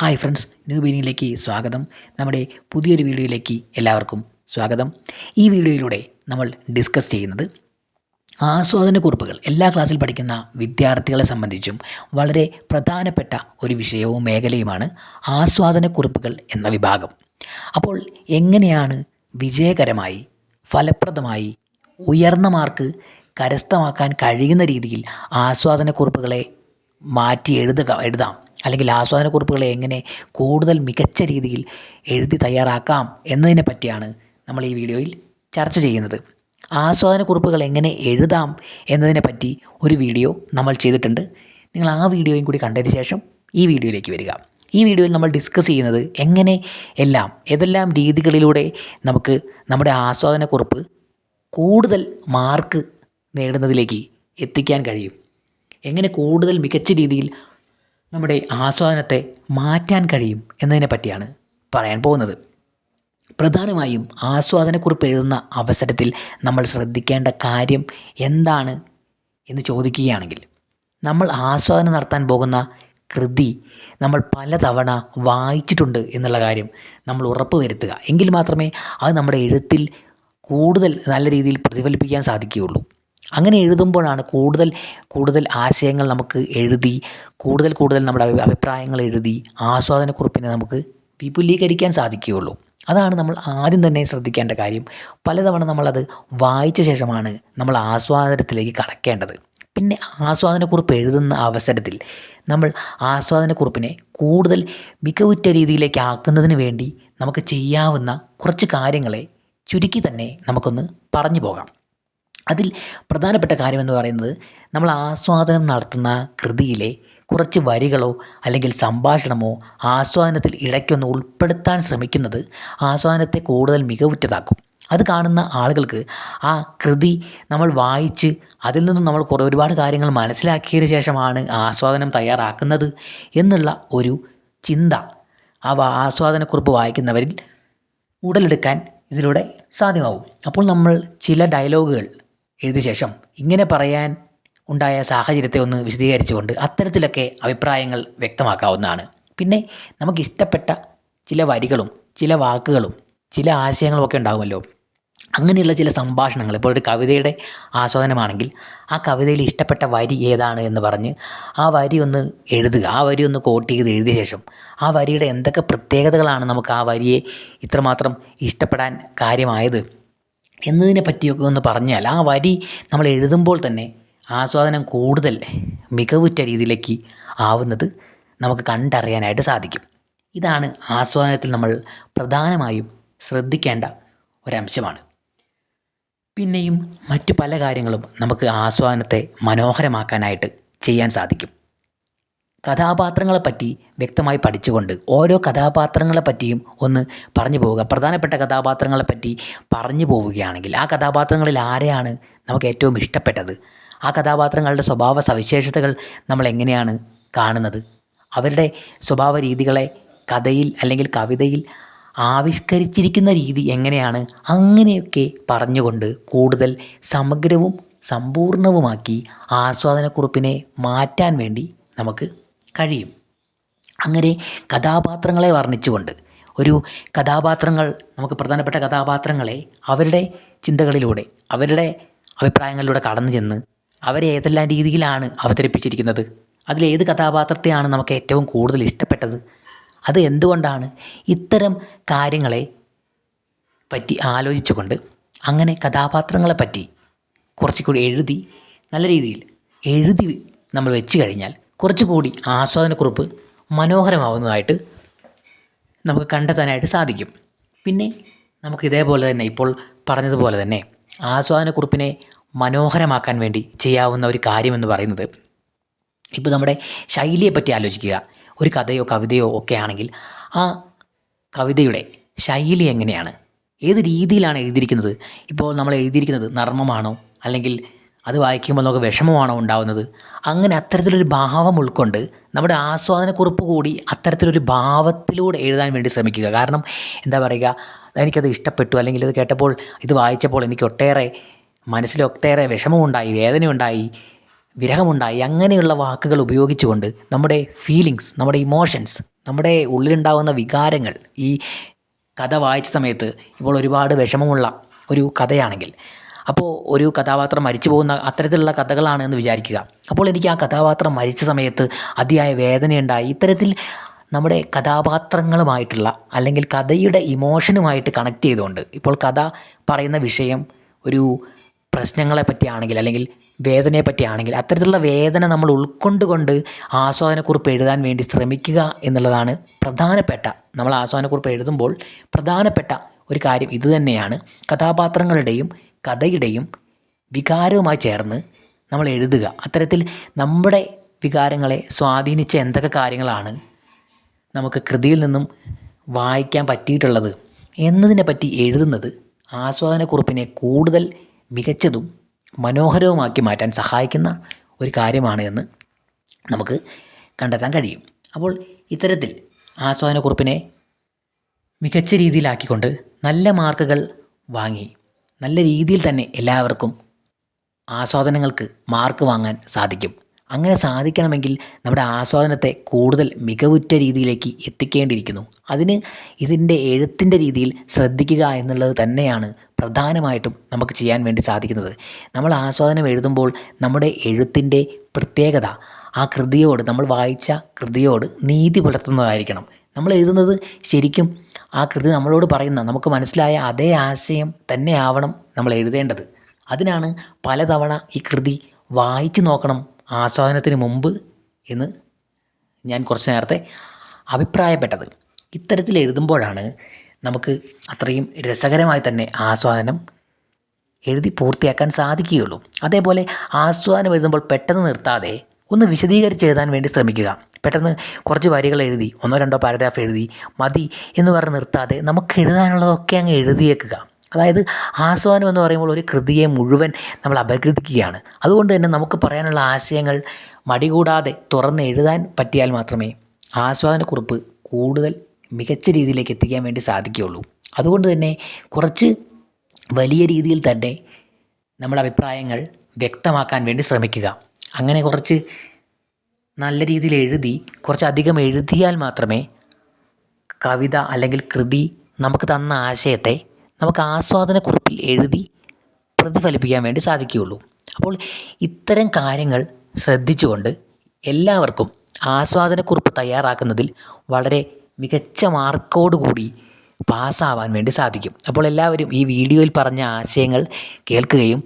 Hi friends new ബീനിങ്ങിലേക്ക് സ്വാഗതം. നമ്മുടെ പുതിയൊരു വീഡിയോയിലേക്ക് എല്ലാവർക്കും സ്വാഗതം. ഈ വീഡിയോയിലൂടെ നമ്മൾ ഡിസ്കസ് ചെയ്യുന്നത് ആസ്വാദനക്കുറിപ്പുകൾ എല്ലാ ക്ലാസ്സിൽ പഠിക്കുന്ന വിദ്യാർത്ഥികളെ സംബന്ധിച്ചും വളരെ പ്രധാനപ്പെട്ട ഒരു വിഷയവും മേഖലയുമാണ് ആസ്വാദനക്കുറിപ്പുകൾ എന്ന വിഭാഗം. അപ്പോൾ എങ്ങനെയാണ് വിജയകരമായി ഫലപ്രദമായി ഉയർന്ന മാർക്ക് കരസ്ഥമാക്കാൻ കഴിയുന്ന രീതിയിൽ ആസ്വാദനക്കുറിപ്പുകളെ മാറ്റി എഴുതുക എഴുതാം? അല്ലെങ്കിൽ ആസ്വാദനക്കുറിപ്പുകളെ എങ്ങനെ കൂടുതൽ മികച്ച രീതിയിൽ എഴുതി തയ്യാറാക്കാം എന്നതിനെ പറ്റിയാണ് നമ്മൾ ഈ വീഡിയോയിൽ ചർച്ച ചെയ്യുന്നത്. ആസ്വാദനക്കുറിപ്പുകൾ എങ്ങനെ എഴുതാം എന്നതിനെ പറ്റി ഒരു വീഡിയോ നമ്മൾ ചെയ്തിട്ടുണ്ട്. നിങ്ങൾ ആ വീഡിയോയും കൂടി കണ്ടതിന് ശേഷം ഈ വീഡിയോയിലേക്ക് വരിക. ഈ വീഡിയോയിൽ നമ്മൾ ഡിസ്കസ് ചെയ്യുന്നത് എങ്ങനെ എല്ലാം ഏതെല്ലാം രീതികളിലൂടെ നമുക്ക് നമ്മുടെ ആസ്വാദനക്കുറിപ്പ് കൂടുതൽ മാർക്ക് നേടുന്നതിലേക്ക് എത്തിക്കാൻ കഴിയും. എങ്ങനെ കൂടുതൽ മികച്ച രീതിയിൽ നമ്മുടെ ആസ്വാദനത്തെ മാറ്റാൻ കഴിയും എന്നതിനെ പറ്റിയാണ് പറയാൻ പോകുന്നത്. പ്രധാനമായും ആസ്വാദനക്കുറിപ്പ് എഴുതുന്ന അവസരത്തിൽ നമ്മൾ ശ്രദ്ധിക്കേണ്ട കാര്യം എന്താണ് എന്ന് ചോദിക്കുകയാണെങ്കിൽ നമ്മൾ ആസ്വാദനം നടത്താൻ പോകുന്ന കൃതി നമ്മൾ പലതവണ വായിച്ചിട്ടുണ്ട് എന്നുള്ള കാര്യം നമ്മൾ ഉറപ്പ് വരുത്തുക. എങ്കിൽ മാത്രമേ അത് നമ്മുടെ എഴുത്തിൽ കൂടുതൽ നല്ല രീതിയിൽ പ്രതിഫലിപ്പിക്കാൻ സാധിക്കുകയുള്ളൂ. അങ്ങനെ എഴുതുമ്പോഴാണ് കൂടുതൽ കൂടുതൽ ആശയങ്ങൾ നമുക്ക് എഴുതി കൂടുതൽ കൂടുതൽ നമ്മുടെ അഭിപ്രായങ്ങൾ എഴുതി ആസ്വാദനക്കുറിപ്പിനെ നമുക്ക് വിപുലീകരിക്കാൻ സാധിക്കുകയുള്ളൂ. അതാണ് നമ്മൾ ആദ്യം തന്നെ ശ്രദ്ധിക്കേണ്ട കാര്യം. പലതവണ നമ്മളത് വായിച്ച ശേഷമാണ് നമ്മൾ ആസ്വാദനത്തിലേക്ക് കടക്കേണ്ടത്. പിന്നെ ആസ്വാദനക്കുറിപ്പ് എഴുതുന്ന അവസരത്തിൽ നമ്മൾ ആസ്വാദനക്കുറിപ്പിനെ കൂടുതൽ മികവുറ്റ രീതിയിലേക്ക് ആക്കുന്നതിന് വേണ്ടി നമുക്ക് ചെയ്യാവുന്ന കുറച്ച് കാര്യങ്ങളെ ചുരുക്കി തന്നെ നമുക്കൊന്ന് പറഞ്ഞു പോകാം. അതിൽ പ്രധാനപ്പെട്ട കാര്യമെന്ന് പറയുന്നത് നമ്മൾ ആസ്വാദനം നടത്തുന്ന കൃതിയിലെ കുറച്ച് വരികളോ അല്ലെങ്കിൽ സംഭാഷണമോ ആസ്വാദനത്തിൽ ഇടയ്ക്കൊന്ന് ഉൾപ്പെടുത്താൻ ശ്രമിക്കുന്നത് ആസ്വാദനത്തെ കൂടുതൽ മികവുറ്റതാക്കും. അത് കാണുന്ന ആളുകൾക്ക് ആ കൃതി നമ്മൾ വായിച്ച് അതിൽ നിന്നും നമ്മൾ കുറേ ഒരുപാട് കാര്യങ്ങൾ മനസ്സിലാക്കിയതിന് ശേഷമാണ് ആസ്വാദനം തയ്യാറാക്കുന്നത് എന്നുള്ള ഒരു ചിന്ത ആ ആസ്വാദനക്കുറിപ്പ് വായിക്കുന്നവരിൽ ഉടലെടുക്കാൻ ഇതിലൂടെ സാധ്യമാവും. അപ്പോൾ നമ്മൾ ചില ഡയലോഗുകൾ എഴുതിയ ശേഷം ഇങ്ങനെ പറയാൻ ഉണ്ടായ സാഹചര്യത്തെ ഒന്ന് വിശദീകരിച്ചുകൊണ്ട് അത്തരത്തിലൊക്കെ അഭിപ്രായങ്ങൾ വ്യക്തമാക്കാവുന്നതാണ്. പിന്നെ നമുക്കിഷ്ടപ്പെട്ട ചില വരികളും ചില വാക്കുകളും ചില ആശയങ്ങളും ഒക്കെ ഉണ്ടാകുമല്ലോ അങ്ങനെയുള്ള ചില സംഭാഷണങ്ങൾ ഇപ്പോൾ ഒരു കവിതയുടെ ആസ്വാദനമാണെങ്കിൽ ആ കവിതയിൽ ഇഷ്ടപ്പെട്ട വരി ഏതാണ് എന്ന് പറഞ്ഞ് ആ വരി ഒന്ന് എഴുതുക ആ വരി ഒന്ന് കോട്ട് ചെയ്ത് എഴുതിയ ശേഷം ആ വരിയുടെ എന്തൊക്കെ പ്രത്യേകതകളാണ് നമുക്ക് ആ വരിയെ ഇത്രമാത്രം ഇഷ്ടപ്പെടാൻ കാര്യമായത്? എന്നതിനെ പറ്റിയൊക്കെ ഒന്ന് പറഞ്ഞാൽ ആ വരി നമ്മൾ എഴുതുമ്പോൾ തന്നെ ആസ്വാദനം കൂടുതൽ മികവുറ്റ രീതിയിലേക്ക് ആവുന്നത് നമുക്ക് കണ്ടറിയാനായിട്ട് സാധിക്കും. ഇതാണ് ആസ്വാദനത്തിൽ നമ്മൾ പ്രധാനമായും ശ്രദ്ധിക്കേണ്ട ഒരംശമാണ്. പിന്നെയും മറ്റു പല കാര്യങ്ങളും നമുക്ക് ആസ്വാദനത്തെ മനോഹരമാക്കാനായിട്ട് ചെയ്യാൻ സാധിക്കും. കഥാപാത്രങ്ങളെ പറ്റി വ്യക്തമായി പഠിച്ചുകൊണ്ട് ഓരോ കഥാപാത്രങ്ങളെപ്പറ്റിയും ഒന്ന് പറഞ്ഞു പോവുക. പ്രധാനപ്പെട്ട കഥാപാത്രങ്ങളെപ്പറ്റി പറഞ്ഞു പോവുകയാണെങ്കിൽ ആ കഥാപാത്രങ്ങളിൽ ആരെയാണ് നമുക്ക് ഏറ്റവും ഇഷ്ടപ്പെട്ടത്? ആ കഥാപാത്രങ്ങളുടെ സ്വഭാവ സവിശേഷതകൾ നമ്മൾ എങ്ങനെയാണ് കാണുന്നത്? അവരുടെ സ്വഭാവ രീതികളെ കഥയിൽ അല്ലെങ്കിൽ കവിതയിൽ ആവിഷ്കരിച്ചിരിക്കുന്ന രീതി എങ്ങനെയാണ്? അങ്ങനെയൊക്കെ പറഞ്ഞുകൊണ്ട് കൂടുതൽ സമഗ്രവും സമ്പൂർണവുമാക്കി ആസ്വാദനക്കുറിപ്പിനെ മാറ്റാൻ വേണ്ടി നമുക്ക് കഴിയും. അങ്ങനെ കഥാപാത്രങ്ങളെ വർണിച്ചുകൊണ്ട് ഒരു കഥാപാത്രങ്ങൾ നമുക്ക് പ്രധാനപ്പെട്ട കഥാപാത്രങ്ങളെ അവരുടെ ചിന്തകളിലൂടെ അവരുടെ അഭിപ്രായങ്ങളിലൂടെ കടന്നു ചെന്ന് അവരെ ഏതെല്ലാം രീതിയിലാണ് അവതരിപ്പിച്ചിരിക്കുന്നത് അതിലേത് കഥാപാത്രത്തെയാണ് നമുക്ക് ഏറ്റവും കൂടുതൽ ഇഷ്ടപ്പെട്ടത് അത് എന്തുകൊണ്ടാണ് ഇത്തരം കാര്യങ്ങളെ പറ്റി ആലോചിച്ചുകൊണ്ട് അങ്ങനെ കഥാപാത്രങ്ങളെ പറ്റി കുറച്ചുകൂടി എഴുതി നല്ല രീതിയിൽ എഴുതി നമ്മൾ വെച്ച് കഴിഞ്ഞാൽ കുറച്ചുകൂടി ആസ്വാദനക്കുറിപ്പ് മനോഹരമാവുന്നതായിട്ട് നമുക്ക് കണ്ടെത്താനായിട്ട് സാധിക്കും. പിന്നെ നമുക്ക് ഇതേപോലെ തന്നെ ഇപ്പോൾ പറഞ്ഞതുപോലെ തന്നെ ആസ്വാദനക്കുറിപ്പിനെ മനോഹരമാക്കാൻ വേണ്ടി ചെയ്യാവുന്ന ഒരു കാര്യമെന്ന് പറയുന്നത് ഇപ്പോൾ നമ്മുടെ ശൈലിയെ പറ്റി ആലോചിക്കുക. ഒരു കഥയോ കവിതയോ ഒക്കെ ആണെങ്കിൽ ആ കവിതയുടെ ശൈലി എങ്ങനെയാണ്? ഏത് രീതിയിലാണ് എഴുതിയിരിക്കുന്നത്? ഇപ്പോൾ നമ്മൾ എഴുതിയിരിക്കുന്നത് നർമ്മമാണോ? അല്ലെങ്കിൽ അത് വായിക്കുമ്പോൾ നമുക്ക് വിഷമമാണോ ഉണ്ടാവുന്നത്? അങ്ങനെ അത്തരത്തിലൊരു ഭാവം ഉൾക്കൊണ്ട് നമ്മുടെ ആസ്വാദനക്കുറിപ്പ് കൂടി അത്തരത്തിലൊരു ഭാവത്തിലൂടെ എഴുതാൻ വേണ്ടി ശ്രമിക്കുക. കാരണം എന്താ പറയുക എനിക്കത് ഇഷ്ടപ്പെട്ടു അല്ലെങ്കിൽ ഇത് കേട്ടപ്പോൾ ഇത് വായിച്ചപ്പോൾ എനിക്ക് ഒട്ടേറെ മനസ്സിലൊട്ടേറെ വിഷമമുണ്ടായി വേദനയുണ്ടായി വിരഹമുണ്ടായി. അങ്ങനെയുള്ള വാക്കുകൾ ഉപയോഗിച്ചുകൊണ്ട് നമ്മുടെ ഫീലിങ്സ് നമ്മുടെ ഇമോഷൻസ് നമ്മുടെ ഉള്ളിലുണ്ടാകുന്ന വികാരങ്ങൾ ഈ കഥ വായിച്ച സമയത്ത് ഇപ്പോൾ ഒരുപാട് വിഷമമുള്ള ഒരു കഥയാണെങ്കിൽ അപ്പോൾ ഒരു കഥാപാത്രം മരിച്ചു പോകുന്ന അത്തരത്തിലുള്ള കഥകളാണ് എന്ന് വിചാരിക്കുക. അപ്പോൾ എനിക്ക് ആ കഥാപാത്രം മരിച്ച സമയത്ത് അതിയായ വേദനയുണ്ടായി. ഇത്തരത്തിൽ നമ്മുടെ കഥാപാത്രങ്ങളുമായിട്ടുള്ള അല്ലെങ്കിൽ കഥയുടെ ഇമോഷനുമായിട്ട് കണക്ട് ചെയ്തുകൊണ്ട് ഇപ്പോൾ കഥ പറയുന്ന വിഷയം ഒരു പ്രശ്നങ്ങളെ പറ്റിയാണെങ്കിൽ അല്ലെങ്കിൽ വേദനയെ പറ്റിയാണെങ്കിൽ അത്തരത്തിലുള്ള വേദന നമ്മൾ ഉൾക്കൊണ്ടുകൊണ്ട് ആസ്വാദനക്കുറിപ്പ് എഴുതാൻ വേണ്ടി ശ്രമിക്കുക എന്നുള്ളതാണ് പ്രധാനപ്പെട്ട നമ്മൾ ആസ്വാദനക്കുറിപ്പ് എഴുതുമ്പോൾ പ്രധാനപ്പെട്ട ഒരു കാര്യം ഇതുതന്നെയാണ്. കഥാപാത്രങ്ങളുടെയും കഥയുടെയും വികാരവുമായി ചേർന്ന് നമ്മൾ എഴുതുക. അത്തരത്തിൽ നമ്മുടെ വികാരങ്ങളെ സ്വാധീനിച്ച എന്തൊക്കെ കാര്യങ്ങളാണ് നമുക്ക് കൃതിയിൽ നിന്നും വായിക്കാൻ പറ്റിയിട്ടുള്ളത് എന്നതിനെ പറ്റി എഴുതുന്നത് ആസ്വാദനക്കുറിപ്പിനെ കൂടുതൽ മികച്ചതും മനോഹരവുമാക്കി മാറ്റാൻ സഹായിക്കുന്ന ഒരു കാര്യമാണ് എന്ന് നമുക്ക് കണ്ടെത്താൻ കഴിയും. അപ്പോൾ ഇത്തരത്തിൽ ആസ്വാദനക്കുറിപ്പിനെ മികച്ച രീതിയിലാക്കിക്കൊണ്ട് നല്ല മാർക്കുകൾ വാങ്ങി നല്ല രീതിയിൽ തന്നെ എല്ലാവർക്കും ആസ്വാദനങ്ങൾക്ക് മാർക്ക് വാങ്ങാൻ സാധിക്കും. അങ്ങനെ സാധിക്കണമെങ്കിൽ നമ്മുടെ ആസ്വാദനത്തെ കൂടുതൽ മികവുറ്റ രീതിയിലേക്ക് എത്തിക്കേണ്ടിയിരിക്കുന്നു. അതിന് ഇതിന്റെ എഴുത്തിന്റെ രീതിയിൽ ശ്രദ്ധിക്കുക എന്നുള്ളത് തന്നെയാണ് പ്രധാനമായിട്ടും നമുക്ക് ചെയ്യാൻ വേണ്ടി സാധിക്കുന്നത്. നമ്മൾ ആസ്വാദനം എഴുതുമ്പോൾ നമ്മുടെ എഴുത്തിന്റെ പ്രത്യേകത ആ കൃതിയോട് നമ്മൾ വായിച്ച കൃതിയോട് നീതി പുലർത്തുന്നതായിരിക്കണം. നമ്മൾ എഴുതുന്നത് ശരിക്കും ആ കൃതി നമ്മളോട് പറയുന്ന നമുക്ക് മനസ്സിലായ അതേ ആശയം തന്നെയാവണം നമ്മൾ എഴുതേണ്ടത്. അതിനാണ് പലതവണ ഈ കൃതി വായിച്ചു നോക്കണം ആസ്വാദനത്തിന് മുമ്പ് എന്ന് ഞാൻ കുറച്ച് നേരത്തെ അഭിപ്രായപ്പെട്ടത്. ഇത്തരത്തിൽ എഴുതുമ്പോഴാണ് നമുക്ക് അത്രയും രസകരമായി തന്നെ ആസ്വാദനം എഴുതി പൂർത്തിയാക്കാൻ സാധിക്കുകയുള്ളൂ. അതേപോലെ ആസ്വാദനം എഴുതുമ്പോൾ പെട്ടെന്ന് നിർത്താതെ ഒന്ന് വിശദീകരിച്ച് എഴുതാൻ വേണ്ടി ശ്രമിക്കുക. പെട്ടെന്ന് കുറച്ച് വരികൾ എഴുതി ഒന്നോ രണ്ടോ പാരഗ്രാഫ് എഴുതി മതി എന്ന് പറഞ്ഞ് നിർത്താതെ നമുക്ക് എഴുതാനുള്ളതൊക്കെ അങ്ങ് എഴുതിയേക്കുക. അതായത് ആസ്വാദനം എന്ന് പറയുമ്പോൾ ഒരു കൃതിയെ മുഴുവൻ നമ്മൾ അപഗ്രഥിക്കുകയാണ്. അതുകൊണ്ട് തന്നെ നമുക്ക് പറയാനുള്ള ആശയങ്ങൾ മടികൂടാതെ തുറന്ന് എഴുതാൻ പറ്റിയാൽ മാത്രമേ ആസ്വാദനക്കുറിപ്പ് കൂടുതൽ മികച്ച രീതിയിലേക്ക് എത്തിക്കാൻ വേണ്ടി സാധിക്കുകയുള്ളൂ. അതുകൊണ്ട് തന്നെ കുറച്ച് വലിയ രീതിയിൽ തന്നെ നമ്മുടെ അഭിപ്രായങ്ങൾ വ്യക്തമാക്കാൻ വേണ്ടി ശ്രമിക്കുക. അങ്ങനെ കുറച്ച് നല്ല രീതിയിൽ എഴുതി കുറച്ചധികം എഴുതിയാൽ മാത്രമേ കവിത അല്ലെങ്കിൽ കൃതി നമുക്ക് തന്ന ആശയത്തെ നമുക്ക് ആസ്വാദനക്കുറിപ്പിൽ എഴുതി പ്രതിഫലിപ്പിക്കാൻ വേണ്ടി സാധിക്കുകയുള്ളൂ. അപ്പോൾ ഇത്തരം കാര്യങ്ങൾ ശ്രദ്ധിച്ചുകൊണ്ട് എല്ലാവർക്കും ആസ്വാദനക്കുറിപ്പ് തയ്യാറാക്കുന്നതിൽ വളരെ മികച്ച മാർക്കോടുകൂടി പാസ്സാവാൻ വേണ്ടി സാധിക്കും. അപ്പോൾ എല്ലാവരും ഈ വീഡിയോയിൽ പറഞ്ഞ ആശയങ്ങൾ കേൾക്കുകയും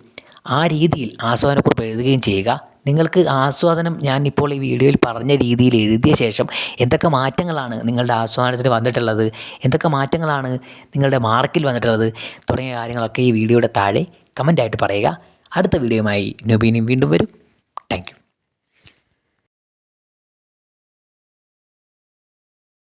ആ രീതിയിൽ ആസ്വാദനക്കുറിപ്പ് എഴുതുകയും ചെയ്യുക. നിങ്ങൾക്ക് ആസ്വാദനം ഞാൻ ഇപ്പോൾ ഈ വീഡിയോയിൽ പറഞ്ഞ രീതിയിൽ എഴുതിയ ശേഷം എന്തൊക്കെ മാറ്റങ്ങളാണ് നിങ്ങളുടെ ആസ്വാദനത്തിന് വന്നിട്ടുള്ളത്? എന്തൊക്കെ മാറ്റങ്ങളാണ് നിങ്ങളുടെ മാർക്കിൽ വന്നിട്ടുള്ളത്? തുടങ്ങിയ കാര്യങ്ങളൊക്കെ ഈ വീഡിയോയുടെ താഴെ കമന്റായിട്ട് പറയുക. അടുത്ത വീഡിയോയുമായി നൊബീനും വീണ്ടും വരും. താങ്ക്